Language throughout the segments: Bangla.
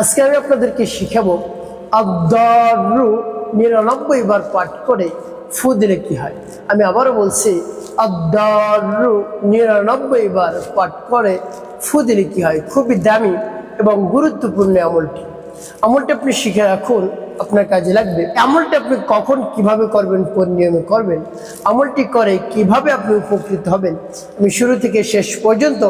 আজকে আমি আপনাদেরকে শিখাবো আব্দারু নিরানব্বই বার পাঠ করে ফু দিলে কি হয়। আমি আবারও বলছি আব্দারু নিরানব্বই বার পাঠ করে ফু দিলে কি হয়? খুবই দামি এবং গুরুত্বপূর্ণ আমলটি। আমলটা আপনি শিখে রাখুন, আপনার কাজে লাগবে। আমলটা আপনি কখন কীভাবে করবেন, কোন নিয়মে করবেন, আমলটি করে কীভাবে আপনি উপকৃত হবেন, আমি শুরু থেকে শেষ পর্যন্ত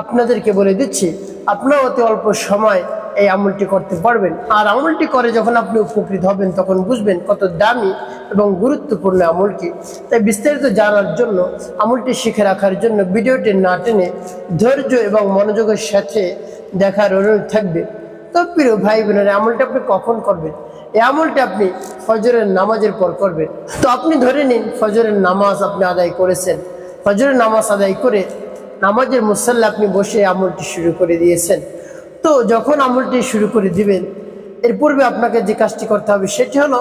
আপনাদেরকে বলে দিচ্ছি, আপনার অতি অল্প সময় এই আমলটি করতে পারবেন। আর আমলটি করে যখন আপনি উপকৃত হবেন, তখন বুঝবেন কত দামি এবং গুরুত্বপূর্ণ আমলটি। তাই বিস্তারিত জানার জন্য, আমলটি শিখে রাখার জন্য ভিডিওটি না টেনে ধৈর্য এবং মনোযোগের সাথে দেখার অনুরোধ থাকবে। তো প্রিয় ভাই বোনেরা, আমলটা আপনি কখন করবেন? এই আমলটা আপনি ফজরের নামাজের পর করবেন। তো আপনি ধরে নিন, ফজরের নামাজ আপনি আদায় করেছেন। ফজরের নামাজ আদায় করে নামাজের মুসাল্লা আপনি বসে আমলটি শুরু করে দিয়েছেন। তো যখন আমলটি শুরু করে দিবেন, এর পূর্বে আপনাকে যে কাজটি করতে হবে সেটি হলো,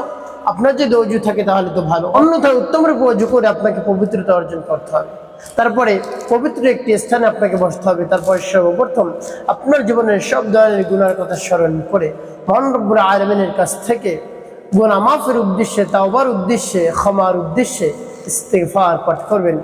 আপনার যদি অজু থাকে তাহলে তো ভালো, অন্যথায় উত্তম রূপে অজু করে আপনাকে পবিত্রতা অর্জন করতে হবে। তারপরে পবিত্র একটি স্থানে আপনাকে বসতে হবে, তারপরে সর্বপ্রথম আপনার জীবনের সব ধরনের গুণার কথা স্মরণ করে মহানব্বর আলমিনের কাছ থেকে গুণা মাফের উদ্দেশ্যে, তাওবার উদ্দেশ্যে, ক্ষমার উদ্দেশ্যে ইস্তেফার পাঠ করবেন।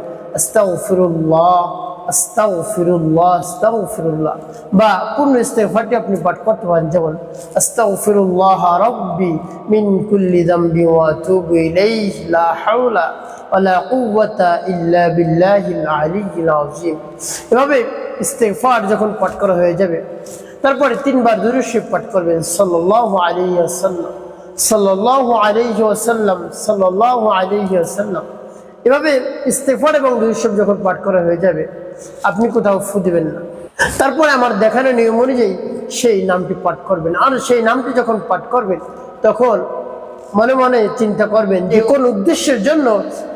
আস্তাগফিরুল্লাহ আস্তাগফিরুল্লাহ। বা পূর্ণ ইস্তেগফারটি আপনি পাঠ করতে পারেন, যেমন, আস্তাগফিরুল্লাহ রাব্বি মিন কুল্লি যামবি ওয়া আতুবু ইলাইহি, লা হাওলা ওয়ালা কুওয়াতা ইল্লা বিল্লাহিল এভাবে ইস্তেগফার যখন পাঠ করা হয়ে যাবে, তারপরে তিনবার দুরূদ পাঠ করবেন, সাল্লাল্লাহু আলাইহি ওয়াসাল্লাম। সাল্লাল্লাহু আলাইহি ওয়াসাল্লাম, সাল্লাল্লাহু আলাইহি ওয়াসাল্লাম। এভাবে ইস্তেফার এবং দুইসব যখন পাঠ করা হয়ে যাবে আপনি কোথাও ফু দেবেন না। তারপরে আমার দেখানো নিয়ম অনুযায়ী সেই নামটি পাঠ করবেন। আর সেই নামটি যখন পাঠ করবেন, তখন মনে মনে চিন্তা করবেন যে কোন উদ্দেশ্যের জন্য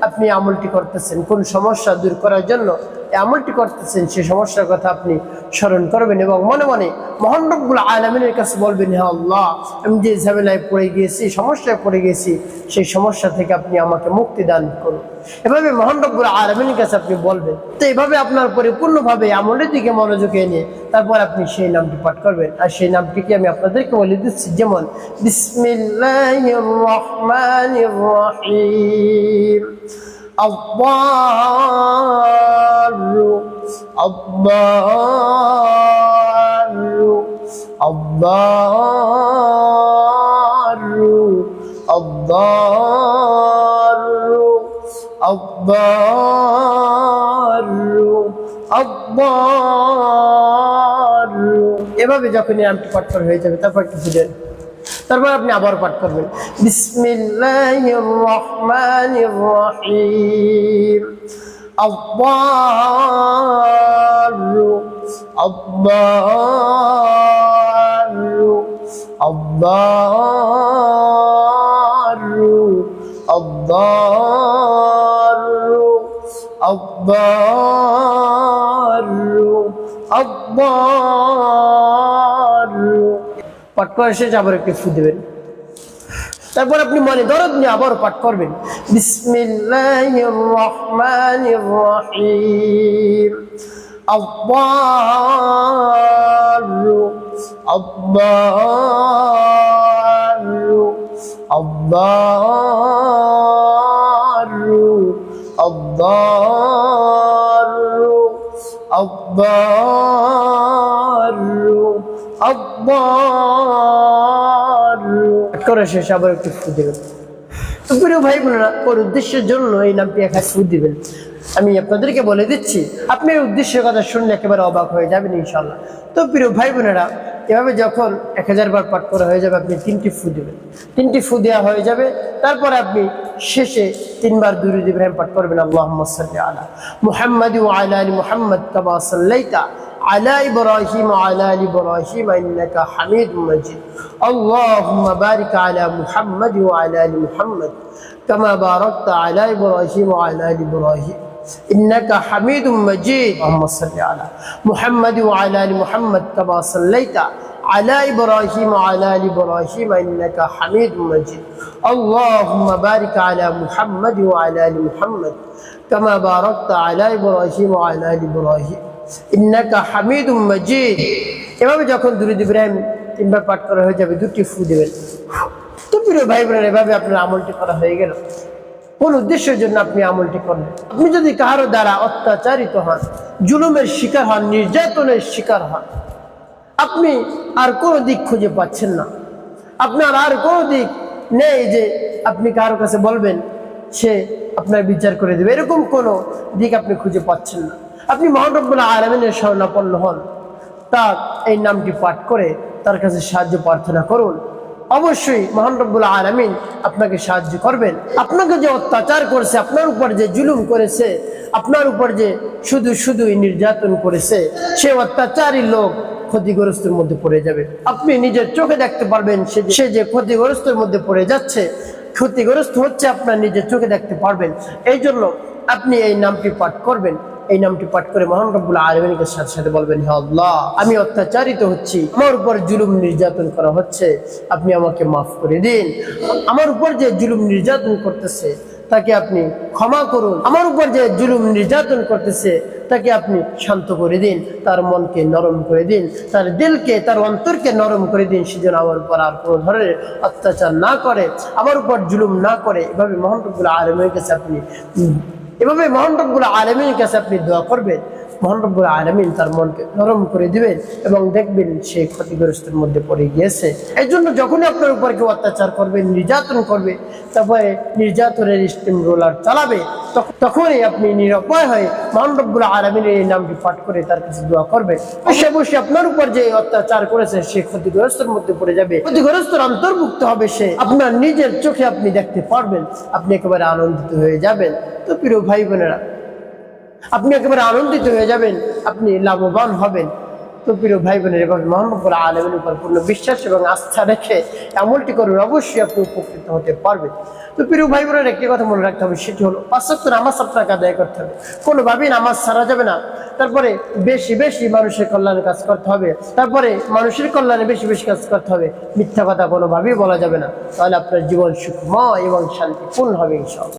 আপনি আমলটি করতেছেন, কোন সমস্যা দূর করার জন্য আমলটি করতেছেন সেই সমস্যার কথা আপনি স্মরণ করবেন এবং মনে মনে মহানবগুলো আলমিনের কাছে বলবেন হ্যাঁ আল্লাহ, আমি যে ঝামেলায় পড়ে গিয়েছি, সমস্যায় পড়ে গেছি সেই সমস্যা থেকে আপনি আমাকে মুক্তি দান করুন। এভাবে মহান মহানবগুলো আলমিনের কাছে আপনি বলবেন। তো এভাবে আপনার পরিপূর্ণভাবে আমলের দিকে মনোযোগ এনে তারপর আপনি সেই নামটি পাঠ করবেন। আর সেই নামটিকে আমি আপনাদেরকে বলে দিচ্ছি, যেমন, বিসমিল্লাহির রহমানির এভাবে যখনই আমটি পাঠ করা হয়ে যাবে, তারপর একটু বুঝেন তারপর আপনি আবার পাঠ করবেন। বিসমিল্লাহির রহমানির রহিম আল্লাহু আল্লাহু আল্লাহু আল্লাহ পাঠ করা শেষ, আবার একটু দেবেন। তারপর আপনি মনে, দরদ নিয়ে আবার পাঠ করবেন। আব্বা আব্বা আব্বা করে শেষ, আবার একটু দেবেন প্রিয় ভাই বোনেরা ওর উদ্দেশ্যের জন্য এই নামটি একা ফু দিবেন আমি আপনাদেরকে বলে দিচ্ছি, আপনি এর উদ্দেশ্যের কথা শুনলে একেবারে অবাক হয়ে যাবেন ইনশাল্লাহ। তো প্রিয় ভাই বোনেরা, এভাবে যখন এক হাজার বার পাঠ করা হয়ে যাবে, আপনি তিনটি ফু দেবেন। তিনটি ফু দেওয়া হয়ে যাবে, তারপরে আপনি শেষে তিনবার দুরুদ ইব্রাহিম পাঠ করবেন মোহাম্মদ সাল্লি আলা মুহাম্মদ আলা আলী মুহাম্মদ কাবা সাল্লাইতা আলা ইব্রাহিম আয়লা আলী ইব্রাহিম ইন্নাকা হামিদ মাজিদ। আল্লাহুম্মা বারিক আলা মুহাম্মদ ওয়া আলা আলী মুহাম্মদ কামা বারাকতা আলা ইব্রাহিম ওয়া আলী ইব্রাহিম। إنك حميد مجيد اللهم صل على محمد وعلى آل محمد كما صليت على إبراهيم وعلى آل إبراهيم إنك حميد مجيد اللهم بارك على محمد وعلى آل محمد كما باركت على إبراهيم وعلى آل إبراهيم ইন্নাকা হামিদুম মাজিদ এভাবে যখন দুরুদ ইব্রাহিম তিনবার পাঠ করা হয়ে যাবে দুটি ফু দেবেন তো প্রিয় ভাই বোনের এভাবে আপনার আমলটি করা হয়ে গেল কোন উদ্দেশ্যের জন্য আপনি আমলটি করলেন। আপনি যদি কারও দ্বারা অত্যাচারিত হন, জুলুমের শিকার হন, নির্যাতনের শিকার হন, আপনি আর কোনো দিক খুঁজে পাচ্ছেন না। আপনার আর কোনো দিক নেই যে আপনি কারও কাছে বলবেন, সে আপনার বিচার করে দেবে। এরকম কোনো দিক আপনি খুঁজে পাচ্ছেন না। আপনি মহানব্বুল আলমিনের স্বর্ণাপন্ন হন। তার এই নামটি পাঠ করে তার কাছে সাহায্য প্রার্থনা করুন। অবশ্যই মহান রব্বুল আলমিন আপনাকে সাহায্য করবেন। আপনাকে যে অত্যাচার করেছে, আপনার উপর যে জুলুম করেছে, আপনার উপর যে শুধু শুধুই নির্যাতন করেছে, সে অত্যাচারী লোক ক্ষতিগ্রস্তের মধ্যে পড়ে যাবে। আপনি নিজের চোখে দেখতে পারবেন সে যে ক্ষতিগ্রস্তের মধ্যে পড়ে যাচ্ছে, ক্ষতিগ্রস্ত হচ্ছে আপনার নিজের চোখে দেখতে পারবেন। এই জন্য আপনি এই নামটি পাঠ করবেন। এই নামটি পাঠ করে মহান রব্বুল আলমিনকে সাথে সাথে বলবেন, হে আল্লাহ, আমি অত্যাচারিত হচ্ছি। আমার উপর জুলুম নির্যাতন করা হচ্ছে। আপনি আমাকে মাফ করে দিন। আমার উপর যে জুলুম নির্যাতন করতেছে, তাকে আপনি ক্ষমা করুন। আমার উপর যে জুলুম নির্যাতন করতেছে, তাকে আপনি শান্ত করে দিন। তার মনকে নরম করে দিন। তার দিলকে, তার অন্তরকে নরম করে দিন। সেজন্য আমার উপর আর কোনো ধরনের অত্যাচার না করে, আমার উপর জুলুম না করে। এভাবে রব্বুল আলমের কাছে আপনি এভাবে মহান আলমীর কাছে আপনি দোয়া করবেন। মহান রব্বুল আলমিন তার মনকে নরম করে দিবেন এবং দেখবেন সে ক্ষতিগ্রস্তের মধ্যে পড়ে গিয়েছে। এই জন্য যখনই আপনার উপর কেউ অত্যাচার করবে, নির্যাতন করবে, তারপরে নির্যাতনের স্টিম রোলার চালাবে তখনই আপনি নিরপায় হয়ে মহান রব্বুল আলমিনের এই নামটি পাঠ করে তার কাছে দোয়া করবে অবশ্যই অবশ্যই আপনার উপর যে অত্যাচার করেছে, সে ক্ষতিগ্রস্তের মধ্যে পড়ে যাবে। ক্ষতিগ্রস্তের অন্তর্ভুক্ত হবে সে। আপনার নিজের চোখে আপনি দেখতে পারবেন, আপনি একেবারে আনন্দিত হয়ে যাবেন। তো প্রিয় ভাই বোনেরা আপনি একেবারে আনন্দিত হয়ে যাবেন, আপনি লাভবান হবেন। তো প্রিয় ভাই বোনের এভাবে মোহাম্মদ আলমের উপর পূর্ণ বিশ্বাস এবং আস্থা রেখে আমলটি করুন, অবশ্যই আপনি উপকৃত হতে পারবেন। তো প্রিয় ভাই বোনের একটি কথা মনে রাখতে হবে, সেটি হলো পাশ্চাত্য নামাজ আপনাকে আদায় করতে হবে। কোনোভাবেই নামাজ ছাড়া যাবে না। তারপরে বেশি বেশি মানুষের কল্যাণে কাজ করতে হবে। তারপরে মানুষের কল্যাণে বেশি বেশি কাজ করতে হবে। মিথ্যা কথা কোনোভাবেই বলা যাবে না। তাহলে আপনার জীবন সুখময় এবং শান্তিপূর্ণ হবে, ইনশাআল্লাহ।